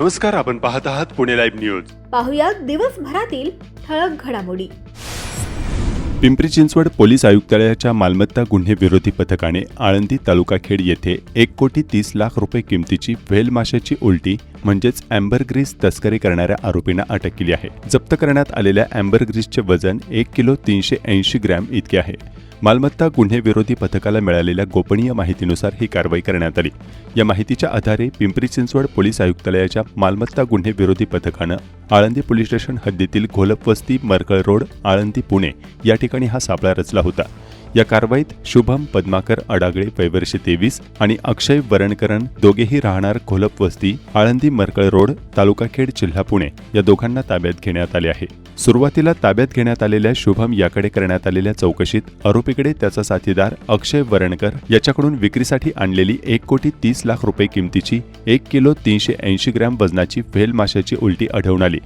नमस्कार आपण पाहत आहात पुणे लाईव्ह न्यूज. पाहुयात दिवसभरातील ठळक घडामोडी. पिंपरी चिंचवड पोलीस आयुक्तालयाच्या मालमत्ता गुन्हे विरोधी पथकाने आळंदी तालुका खेड येथे एक कोटी तीस लाख रुपये किमतीची व्हेल माशाची उलटी म्हणजेच अँबरग्रीस तस्करी करणाऱ्या आरोपींना अटक केली आहे. जप्त करण्यात आलेल्या अँबरग्रीसचे वजन एक किलो तीनशे ऐंशी ग्रॅम इतके आहे. मालमत्ता गुन्हे विरोधी पथकाला मिळालेल्या गोपनीय माहितीनुसार ही कारवाई करण्यात आली. या माहितीच्या आधारे पिंपरी चिंचवड पोलीस आयुक्तालयाच्या मालमत्ता गुन्हे विरोधी पथकानं आळंदी पोलीस स्टेशन हद्दीतील घोलपवस्ती मरकळ रोड आळंदी पुणे या ठिकाणी हा सापळा रचला होता. या कारवाईत शुभम पद्माकर अडागळे वैवर्षे तेवीस आणि अक्षय वरणकरण दोघेही राहणार घोलपवस्ती आळंदी मरकळ रोड तालुका खेड जिल्हा पुणे या दोघांना ताब्यात घेण्यात आले आहे. सुरुवातीला ताब्यात घेण्यात आलेल्या शुभम याकडे करण्यात आलेल्या चौकशीत आरोपीकडे त्याचा साथीदार अक्षय वरणकर याच्याकडून विक्रीसाठी आणलेली एक कोटी तीस लाख रुपये किमतीची एक किलो तीनशे ऐंशी ग्रॅम वजनाची व्हेल माशाची उलटी आढळून आली.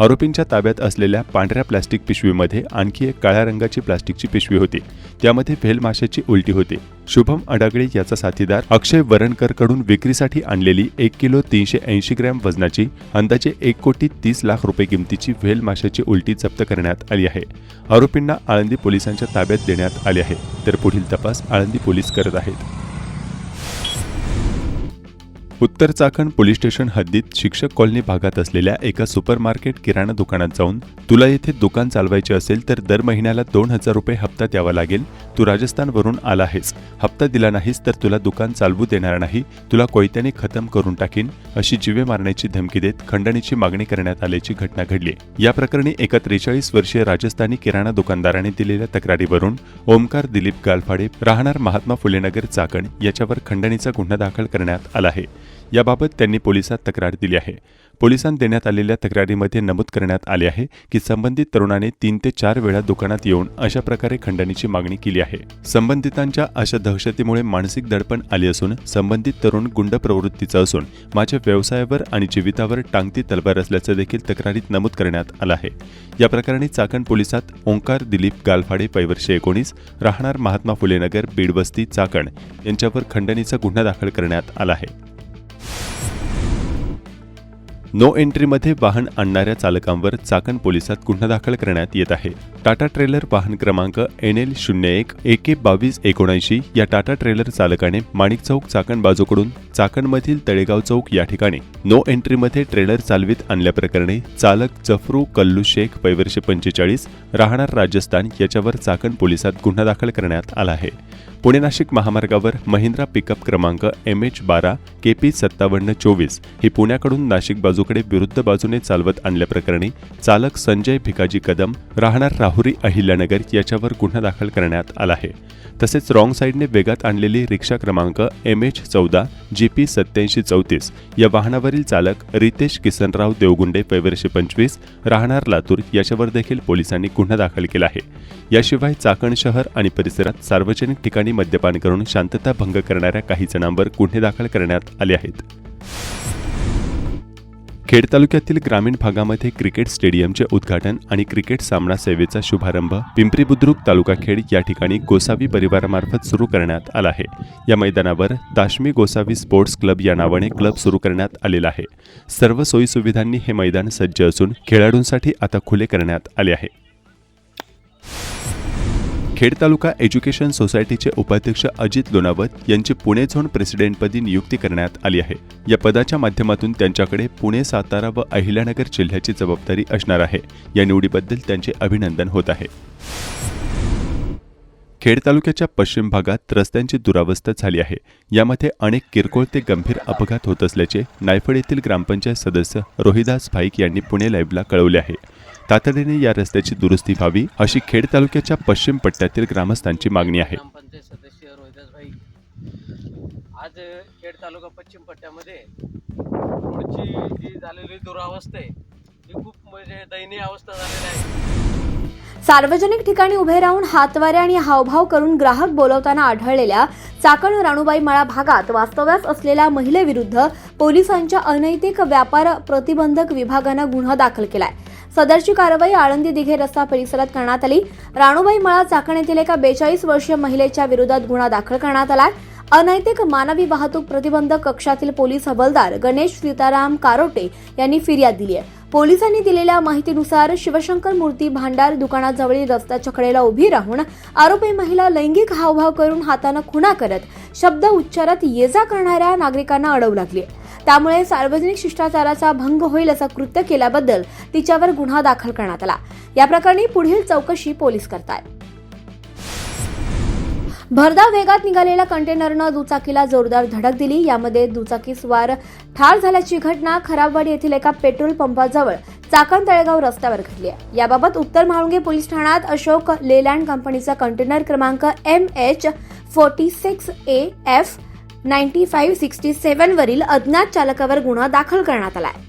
आरोपींच्या ताब्यात असलेल्या पांढऱ्या प्लास्टिक पिशवीमध्ये आणखी एक काळ्या रंगाची प्लास्टिकची पिशवी होती. त्यामध्ये व्हेल माशाची उलटी होती. शुभम अडागळे याचा साथीदार अक्षय वरणकरकडून विक्रीसाठी आणलेली एक किलो तीनशे ऐंशी ग्रॅम वजनाची अंदाजे एक कोटी तीस लाख रुपये किमतीची व्हेल माशाची उलटी जप्त करण्यात आली आहे. आरोपींना आळंदी पोलिसांच्या ताब्यात देण्यात आले आहे. तर पुढील तपास आळंदी पोलीस करत आहेत. उत्तर चाकण पोलीस स्टेशन हद्दीत शिक्षक कॉलनी भागात असलेल्या एका सुपरमार्केट किराणा दुकानात जाऊन तुला येथे दुकान चालवायचे असेल तर दर महिन्याला दोन हजार रुपये हप्ता द्यावा लागेल. तू राजस्थानवरून आला आहेस. हप्ता दिला नाहीस तर तुला दुकान चालवू देणार नाही. तुला कोयत्याने खतम करून टाकीन अशी जिवे मारण्याची धमकी देत खंडणीची मागणी करण्यात आल्याची घटना घडली. या प्रकरणी एका त्रेचाळीस वर्षीय राजस्थानी किराणा दुकानदाराने दिलेल्या तक्रारीवरून ओमकार दिलीप गालफाडे राहणार महात्मा फुलेनगर चाकण याच्यावर खंडणीचा गुन्हा दाखल करण्यात आला आहे. याबाबत त्यांनी पोलिसात तक्रार दिली आहे. पोलिसांत देण्यात आलेल्या तक्रारीमध्ये नमूद करण्यात आले आहे की संबंधित तरुणाने तीन ते चार वेळा दुकानात येऊन अशा प्रकारे खंडणीची मागणी केली आहे. संबंधितांच्या अशा दहशतीमुळे मानसिक दडपण आली असून संबंधित तरुण गुंड प्रवृत्तीचा असून माझ्या व्यवसायावर आणि जीवितावर टांगती तलवार असल्याचं देखील तक्रारीत नमूद करण्यात आलं आहे. या प्रकरणी चाकण पोलिसात ओंकार दिलीप गालफाडे पैवर्षे एकोणीस राहणार महात्मा फुलेनगर बीडवस्ती चाकण यांच्यावर खंडणीचा गुन्हा दाखल करण्यात आला आहे. नो एंट्रीमध्ये वाहन आणणाऱ्या चालकांवर चाकण पोलिसात गुन्हा दाखल करण्यात येत आहे. टाटा ट्रेलर वाहन क्रमांक एन एल शून्य एक एके बावीस एकोणऐंशी या टाटा ट्रेलर चालकाने माणिक चौक चाकण बाजूकडून चाकणमधील तळेगाव चौक या ठिकाणी नो एंट्रीमध्ये ट्रेलर चालवित आणल्याप्रकरणी चालक जफरू कल्लू शेख पैवर्षे पंचेचाळीस राहणार राजस्थान याच्यावर चाकण पोलिसात गुन्हा दाखल करण्यात आला आहे. पुणे नाशिक महामार्गावर महिंद्रा पिकअप क्रमांक एम एच बारा के पी सत्तावन्न चोवीस ही पुण्याकडून नाशिक बाजूकडे विरुद्ध बाजूने चालवत आणल्याप्रकरणी चालक संजय भिकाजी कदम राहणार राहुरी अहिल्यानगर याच्यावर गुन्हा दाखल करण्यात आला आहे. तसेच रॉंग साईडने वेगात आणलेली रिक्षा क्रमांक एम एच चौदा जी पी सत्याऐंशी चौतीस या वाहनावरील चालक रितेश किसनराव देवगुंडे पैवर्षे पंचवीस राहणार लातूर याच्यावर देखील पोलिसांनी गुन्हा दाखल केला आहे. याशिवाय चाकण शहर आणि परिसरात सार्वजनिक ठिकाणी मद्यपान करून शांतता भंग करणाऱ्या काही जणांवर गुन्हे दाखल करण्यात आले आहेत. खेड तालुक्यातील ग्रामीण भागामध्ये क्रिकेट स्टेडियमचे उद्घाटन आणि क्रिकेट सामना सेवेचा शुभारंभ पिंपरी बुद्रुक तालुका खेड या ठिकाणी गोसावी परिवारामार्फत सुरू करण्यात आला आहे. या मैदानावर दाशमी गोसावी स्पोर्ट्स क्लब या नावाने क्लब सुरू करण्यात आलेला आहे. सर्व सोयीसुविधांनी हे मैदान सज्ज असून खेळाडूंसाठी आता खुले करण्यात आले आहे. खेड तालुका एज्युकेशन सोसायटीचे उपाध्यक्ष अजित लोणावत यांची पुणे झोन प्रेसिडेंटपदी नियुक्ती करण्यात आली आहे. या पदाच्या माध्यमातून त्यांच्याकडे पुणे सातारा व अहिल्यानगर जिल्ह्याची जबाबदारी असणार आहे. या निवडीबद्दल त्यांचे अभिनंदन होत आहे. खेड तालुक्याच्या पश्चिम भागात रस्त्यांची दुरावस्था झाली आहे. यामध्ये अनेक किरकोळ ते गंभीर अपघात होत असल्याचे नायफड येथील ग्रामपंचायत सदस्य रोहिदास भाईक यांनी पुणे लाईव्हला कळवले आहे. तातडीने या रस्त्याची दुरुस्ती व्हावी अशी खेड तालुक्याच्या पश्चिम पट्ट्यातील ग्रामस्थांची मागणी आहे. सदस्य आज खेड तालुका पश्चिम पट्ट्यामध्ये रोडची जी झालेली दुरावस्था आहे ही खूप म्हणजे दयनीय अवस्था झालेली आहे. सार्वजनिक ठिकाणी उभे राहून हातवारे आणि हावभाव करून ग्राहक बोलवताना आढळलेल्या चाकण राणूबाई मळा भागात वास्तव्यास असलेल्या महिलेविरुद्ध पोलिसांच्या अनैतिक व्यापार प्रतिबंधक विभागानं गुन्हा दाखल केलाय. सदरची कारवाई आळंदी दिघे रस्ता परिसरात करण्यात आली. राणूबाई मळा चाकण येथील एका बेचाळीस वर्षीय महिलेच्या विरोधात गुन्हा दाखल करण्यात आलाय. अनैतिक मानवी वाहतूक प्रतिबंधक कक्षातील पोलीस हवालदार गणेश सीताराम कारोटे यांनी फिर्याद दिली आहे. पोलिसांनी दिलेल्या माहितीनुसार शिवशंकर मूर्ती भांडार दुकानाजवळील रस्त्याच्या कडेला उभी राहून आरोपी महिला लैंगिक हावभाव करून हातानं खुणा करत शब्द उच्चारात येजा करणाऱ्या नागरिकांना अडवू लागली. त्यामुळे सार्वजनिक शिष्टाचाराचा भंग होईल असं कृत्य केल्याबद्दल तिच्यावर गुन्हा दाखल करण्यात आला. या प्रकरणी पुढील चौकशी पोलीस करतात भरधाव वेगात निघालेल्या कंटेनरनं दुचाकीला जोरदार धडक दिली. यामध्ये दुचाकी स्वार ठार झाल्याची घटना खराबवाडी येथील एका पेट्रोल पंपाजवळ चाकण तळेगाव रस्त्यावर घडली आहे. याबाबत उत्तर म्हाळुंगे पोलीस ठाण्यात अशोक लेलँड कंपनीचा कंटेनर क्रमांक M H forty six A F ninety five sixty seven वरील अज्ञात चालकावर गुन्हा दाखल करण्यात आला आहे.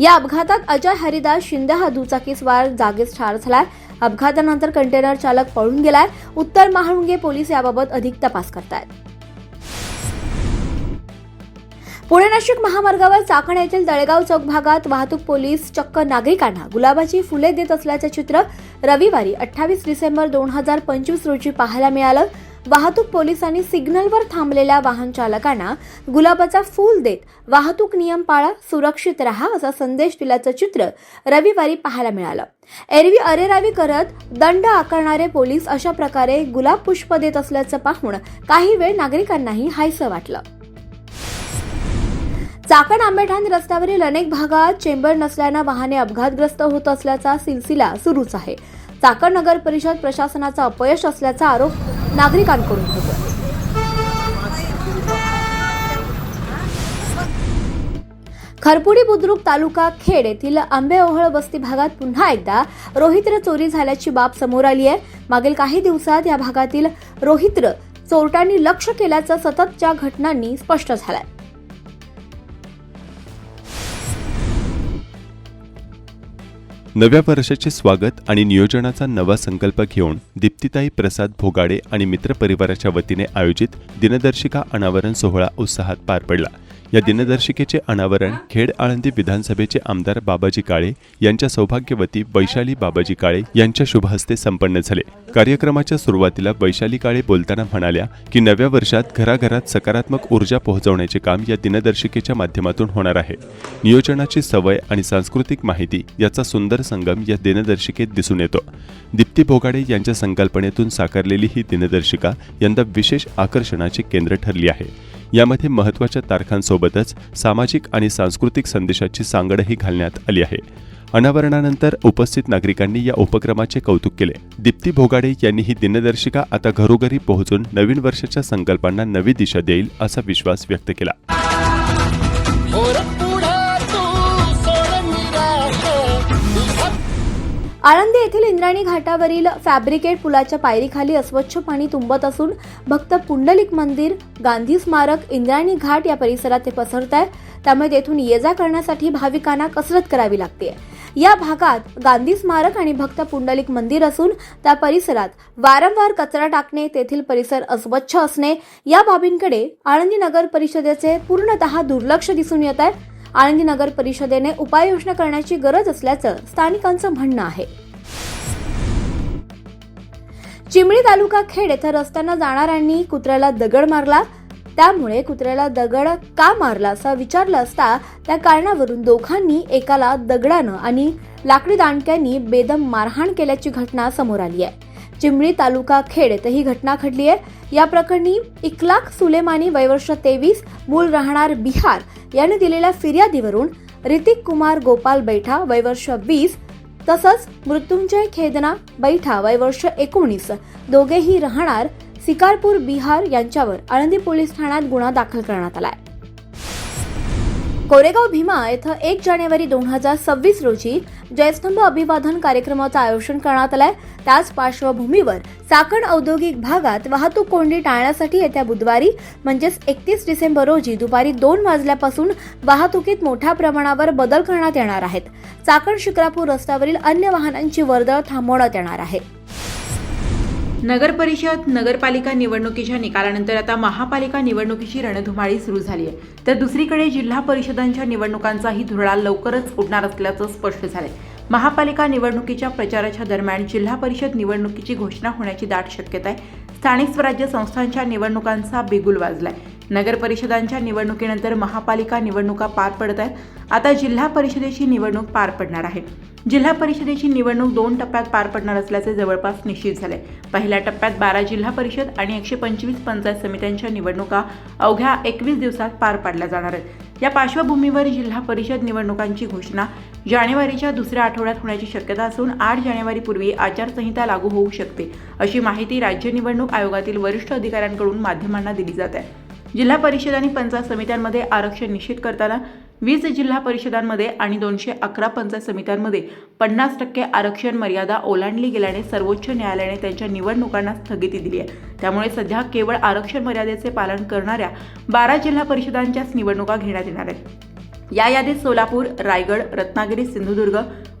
या अपघातात अजय हरिदास शिंदे हा दुचाकी स्वार जागीच ठार आहे अपघातानंतर कंटेनर चालक पळून गेलाय. उत्तर महाळुंगे पोलीस याबाबत अधिक तपास करतायत. पुणे नाशिक महामार्गावर चाकण येथील दळेगाव चौक भागात वाहतूक पोलीस चक्क नागरिकांना गुलाबाची फुले देत असल्याचं चित्र रविवारी अठ्ठावीस डिसेंबर दोन हजार पंचवीस रोजी पाहायला मिळालं. वाहतूक पोलिसांनी सिग्नलवर थांबलेल्या वाहन चालकांना गुलाबाचा फूल देत वाहतूक नियम पाळा सुरक्षित राहा असा संदेश दिल्याचं चित्र रविवारी पाहायला मिळालं. एरवी अरेरावी करत दंड आकारणारे पोलीस अशा प्रकारे गुलाब पुष्प देत असल्याचं पाहून काही वेळ नागरिकांनाही हायसं वाटलं. चाकण आंबेठाण रस्त्यावरील अनेक भागात चेंबर नसल्यानं वाहने अपघातग्रस्त होत असल्याचा सिलसिला सुरूच आहे. चाकण नगर परिषद प्रशासनाचा अपयश असल्याचा आरोप नागरिकांकडून होतो खरपुडी बुद्रुक तालुका खेड येथील आंबेओहळ वस्ती भागात पुन्हा एकदा रोहित्र चोरी झाल्याची बाब समोर आली आहे. मागील काही दिवसात या भागातील रोहित्र चोरट्यांनी लक्ष केल्याचं सततच्या घटनांनी स्पष्ट झालंय. नव्या वर्षाचे स्वागत आणि नियोजनाचा नवा संकल्प घेऊन दीप्तिताई प्रसाद भोगाडे आणि मित्रपरिवाराच्या वतीने आयोजित दिनदर्शिका अनावरण सोहळा उत्साहात पार पडला. या दिनदर्शिकेचे अनावरण खेड आळंदी विधानसभेचे आमदार बाबाजी काळे यांच्या सौभाग्यवती वैशाली बाबाजी काळे यांच्या शुभहस्ते संपन्न झाले. कार्यक्रमाच्या सुरुवातीला वैशाली काळे बोलताना म्हणाल्या की नव्या वर्षात घराघरात सकारात्मक ऊर्जा पोहोचवण्याचे काम या दिनदर्शिकेच्या माध्यमातून होणार आहे. नियोजनाची सवय आणि सांस्कृतिक माहिती याचा सुंदर संगम या दिनदर्शिकेत दिसून येतो. दीप्ती भोगाडे यांच्या संकल्पनेतून साकारलेली ही दिनदर्शिका यंदा विशेष आकर्षणाचे केंद्र ठरली आहे. यामध्ये महत्त्वाच्या तारखांसोबतच सामाजिक आणि सांस्कृतिक संदेशाची सांगडही घालण्यात आली आहे. अनावरणानंतर उपस्थित नागरिकांनी या उपक्रमाचे कौतुक केले. दीप्ती भोगाडे यांनी ही दिनदर्शिका आता घरोघरी पोहोचून नवीन वर्षाच्या संकल्पांना नवी दिशा देईल असा विश्वास व्यक्त केला. आळंदी येथील इंद्रायणी घाटावरील फॅब्रिकेट पुलाच्या पायरीखाली अस्वच्छ पाणी तुंबत असून भक्त पुंडलिक मंदिर गांधी स्मारक इंद्रायणी घाट या परिसरात ते पसरत आहे त्यामुळे तेथून ये जा करण्यासाठी भाविकांना कसरत करावी लागते. या भागात गांधी स्मारक आणि भक्त पुंडलिक मंदिर असून त्या परिसरात वारंवार कचरा टाकणे तेथील परिसर अस्वच्छ असणे या बाबींकडे आळंदी नगर परिषदेचे पूर्णतः दुर्लक्ष दिसून येत आहे. आळंदी नगर परिषदेने उपाययोजना करण्याची गरज असल्याचं स्थानिकांचं म्हणणं आहे. चिमणी तालुका खेड येथे रस्त्यानं जाणाऱ्यांनी कुत्र्याला दगड मारला. त्यामुळे कुत्र्याला दगड का मारला असा विचारलं असता त्या कारणावरून दोघांनी एकाला दगडानं आणि लाकडी दांडक्यांनी बेदम मारहाण केल्याची घटना समोर आली आहे. चिमणी तालुका खेड येथे ही घटना घडली आहे. या प्रकरणी इकलाक सुलेमानी वयवर्ष तेवीस मूळ राहणार बिहार याने दिलेल्या फिर्यादीवरून ऋतिक कुमार गोपाल बैठा वयवर्ष वीस तसंच मृत्युंजय खेदना बैठा वयवर्ष एकोणीस दोघेही राहणार सिकारपूर बिहार यांच्यावर आळंदी पोलीस ठाण्यात गुन्हा दाखल करण्यात आलाय. कोरेगाव भीमा येथे एक जानेवारी दोन हजार सव्वीस रोजी जयस्तंभ अभिवादन कार्यक्रमाचं आयोजन करण्यात आलंय. त्याच पार्श्वभूमीवर चाकण औद्योगिक भागात वाहतूक कोंडी टाळण्यासाठी येत्या बुधवारी म्हणजेच एकतीस डिसेंबर रोजी दुपारी दोन वाजल्यापासून वाहतुकीत मोठ्या प्रमाणावर बदल करण्यात येणार आहेत. चाकण शिक्रापूर रस्त्यावरील अन्य वाहनांची वर्दळ थांबवण्यात येणार आहे. नगर परिषद नगरपालिका निवडणुकीच्या निकालानंतर आता महापालिका निवडणुकीची रणधुमाळी सुरू झाली आहे तर दुसरीकडे जिल्हा परिषदांच्या निवडणुकांचाही धुरळा लवकरच उडणार असल्याचं स्पष्ट झालंय. महापालिका निवडणुकीच्या प्रचाराच्या दरम्यान जिल्हा परिषद निवडणुकीची घोषणा होण्याची दाट शक्यता आहे. स्थानिक स्वराज्य संस्थांच्या निवडणुकांचा बिगुल वाजलाय. नगर परिषदांच्या निवडणुकीनंतर महापालिका निवडणुका पार पडत आहेत. आता जिल्हा परिषदेची निवडणूक पार पडणार आहे. जिल्हा परिषदेची निवडणूक दोन टप्प्यात पार पडणार असल्याचे जवळपास निश्चित झाले. पहिल्या टप्प्यात बारा जिल्हा परिषद आणि एकशे पंचवीस पंचायत समित्यांच्या निवडणुका अवघ्या एकवीस दिवसात पार पाडल्या जाणार आहेत. या पार्श्वभूमीवर जिल्हा परिषद निवडणुकांची घोषणा जानेवारीच्या दुसऱ्या आठवड्यात होण्याची शक्यता असून आठ जानेवारीपूर्वी आचारसंहिता लागू होऊ शकते अशी माहिती राज्य निवडणूक आयोगातील वरिष्ठ अधिकाऱ्यांकडून माध्यमांना दिली जात. आहे जिल्हा परिषद आणि पंचायत समित्यांमध्ये आरक्षण निश्चित करताना वीस जिल्हा परिषदांमध्ये आणि दोनशे अकरा पंचायत समित्यांमध्ये पन्नास टक्के आरक्षण मर्यादा ओलांडली गेल्याने सर्वोच्च न्यायालयाने त्यांच्या निवडणुकांना स्थगिती दिली आहे. त्यामुळे सध्या केवळ आरक्षण मर्यादेचे पालन करणाऱ्या बारा जिल्हा परिषदांच्याच निवडणुका घेण्यात येणार आहेत. या यादीत सोलापूर रायगड रत्नागिरी सिंधुदुर्ग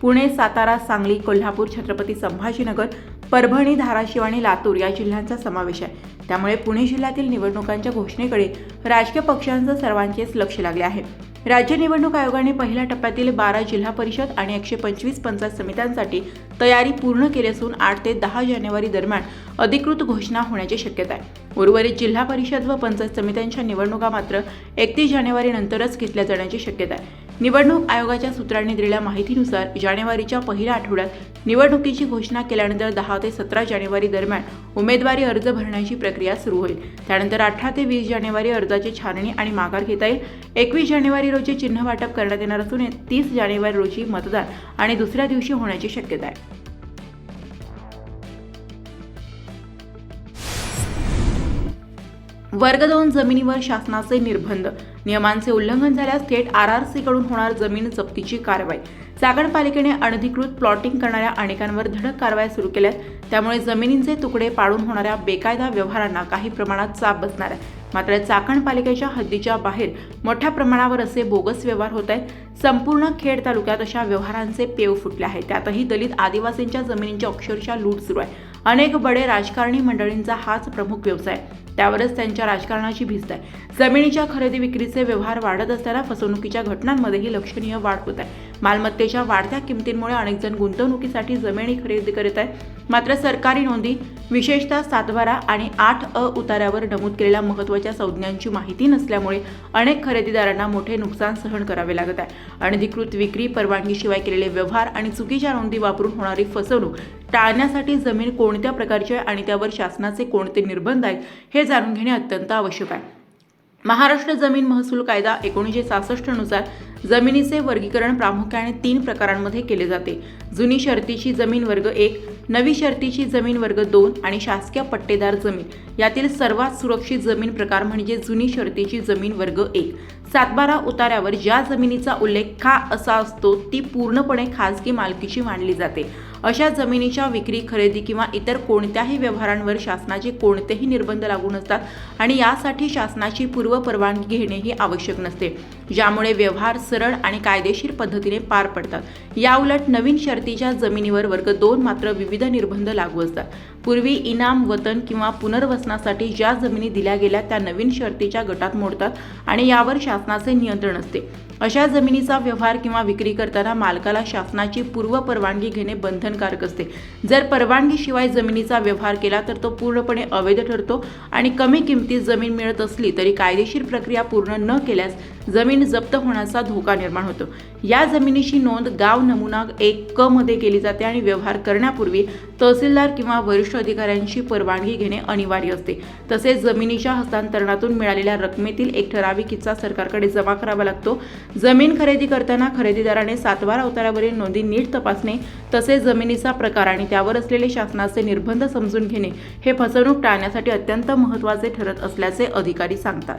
पुणे सातारा सांगली कोल्हापूर छत्रपती संभाजीनगर परभणी धाराशिव आणि लातूर या जिल्ह्यांचा समावेश आहे. त्यामुळे पुणे जिल्ह्यातील निवडणुकांच्या घोषणेकडे राजकीय पक्षांचं सर्वांचेच लक्ष लागले आहे. राज्य निवडणूक आयोगाने पहिल्या टप्प्यातील बारा जिल्हा परिषद आणि एकशे पंचवीस पंचायत समित्यांसाठी तयारी पूर्ण केली असून आठ ते दहा जानेवारी दरम्यान अधिकृत घोषणा होण्याची शक्यता आहे. उर्वरित जिल्हा परिषद व पंचायत समित्यांच्या निवडणुका मात्र एकतीस जानेवारी नंतरच घेतल्या जाण्याची शक्यता आहे. निवडणूक आयोगाच्या सूत्रांनी दिलेल्या माहितीनुसार जानेवारीच्या पहिल्या आठवड्यात निवडणुकीची घोषणा केल्यानंतर दहा ते सतरा जानेवारी दरम्यान उमेदवारी अर्ज भरण्याची प्रक्रिया सुरू होईल. त्यानंतर अठरा ते वीस जानेवारी अर्जाची छाननी आणि माघार घेता येईल. एकवीस जानेवारी रोजी चिन्ह वाटप करण्यात येणार असून तीस जानेवारी रोजी मतदान आणि दुसऱ्या दिवशी होण्याची शक्यता आहे. वर्ग दोन जमिनीवर शासनाचे निर्बंध. नियमांचे उल्लंघन झाल्यास थेट आर आरकडून होणार जमीन जप्तीची कारवाई. चाकण पालिकेने अनधिकृत प्लॉटिंग करणाऱ्या अनेकांवर धडक कारवाई सुरू केल्यात. त्यामुळे जमिनींचे तुकडे पाडून होणाऱ्या बेकायदा व्यवहारांना काही प्रमाणात चाप बसणार आहे. मात्र चाकण पालिकेच्या हद्दीच्या बाहेर मोठ्या प्रमाणावर असे बोगस व्यवहार होत आहेत. संपूर्ण खेड तालुक्यात अशा व्यवहारांचे पेव फुटले आहेत त्यातही दलित आदिवासींच्या जमिनींच्या अक्षरशः लूट सुरू आहे. अनेक बडे राजकारणी मंडळींचा हाच प्रमुख व्यवसाय आहे. त्यावरच त्यांच्या राजकारणाची भिस्त आहे. जमिनीच्या खरेदी विक्रीचे व्यवहार वाढत असताना फसवणुकीच्या घटनांमध्येही लक्षणीय वाढ होत आहे. मालमत्तेच्या वाढत्या किमतींमुळे अनेकजण गुंतवणुकीसाठी जमिनी खरेदी करत आहेत. मात्र सरकारी नोंदी विशेषतः सातबारा आणि आठ अ उतार्यावर नमूद केलेल्या महत्त्वाच्या संज्ञांची माहिती नसल्यामुळे अनेक खरेदीदारांना मोठे नुकसान सहन करावे लागत आहे. अनधिकृत विक्री परवानगीशिवाय केलेले व्यवहार आणि चुकीच्या नोंदी वापरून होणारी फसवणूक टाळण्यासाठी जमीन कोणत्या प्रकारची आहे आणि त्यावर शासनाचे कोणते निर्बंध आहेत हे जाणून घेणे अत्यंत आवश्यक आहे. महाराष्ट्र जमीन महसूल कायदा एकोणीसशे सहासष्टनुसार जमिनीचे वर्गीकरण प्रामुख्याने तीन प्रकारांमध्ये केले जाते. जुनी शर्तीची जमीन वर्ग एक नवी शर्तीची जमीन वर्ग दोन आणि शासकीय पट्टेदार जमीन. यातील सर्वात सुरक्षित जमीन प्रकार म्हणजे जुनी शर्तीची जमीन वर्ग एक. सातबारा उतार्यावर ज्या जमिनीचा उल्लेख खा असा असतो ती पूर्णपणे खाजगी मालकीची मानली जाते. अशा जमिनीच्या विक्री खरेदी किंवा इतर कोणत्याही व्यवहारांवर शासनाचे कोणतेही निर्बंध लागू नसतात आणि यासाठी शासनाची पूर्व परवानगी घेणेही आवश्यक नसते. ज्यामुळे व्यवहार सरळ आणि कायदेशीर पद्धतीने पार पडतात. याउलट नवीन शर्तीच्या जमिनीवर वर्ग दोन मात्र विविध निर्बंध लागू असतात. पूर्वी इनाम वतन किंवा पुनर्वसनासाठी ज्या जमिनी दिल्या गेल्या त्या नवीन शर्तीच्या गटात मोडतात आणि यावर शासनाचे नियंत्रण असते. अशा जमिनीचा व्यवहार किंवा विक्री करताना मालकाला शासनाची पूर्व परवानगी घेणे बंधनकारक असते. जर परवानगीशिवाय जमिनीचा व्यवहार केला तर तो पूर्णपणे अवैध ठरतो आणि कमी किमतीत जमीन मिळत असली तरी कायदेशीर प्रक्रिया पूर्ण न केल्यास जमीन जप्त होण्याचा धोका निर्माण होतो. या जमिनीची नोंद गाव नमुना एक क मध्ये केली जाते आणि व्यवहार करण्यापूर्वी तहसीलदार किंवा वरिष्ठ अधिकाऱ्यांची परवानगी घेणे अनिवार्य असते. तसेच जमिनीच्या हस्तांतरणातून मिळालेल्या रकमेतील एक ठराविक हिस्सा सरकारकडे जमा करावा लागतो. जमीन खरेदी करताना खरेदीदाराने सातवार अवतारावरील नोंदी नीट तपासणे तसेच जमिनीचा प्रकार आणि त्यावर असलेले शासनाचे निर्बंध समजून घेणे हे फसवणूक टाळण्यासाठी अत्यंत महत्त्वाचे ठरत असल्याचे अधिकारी सांगतात.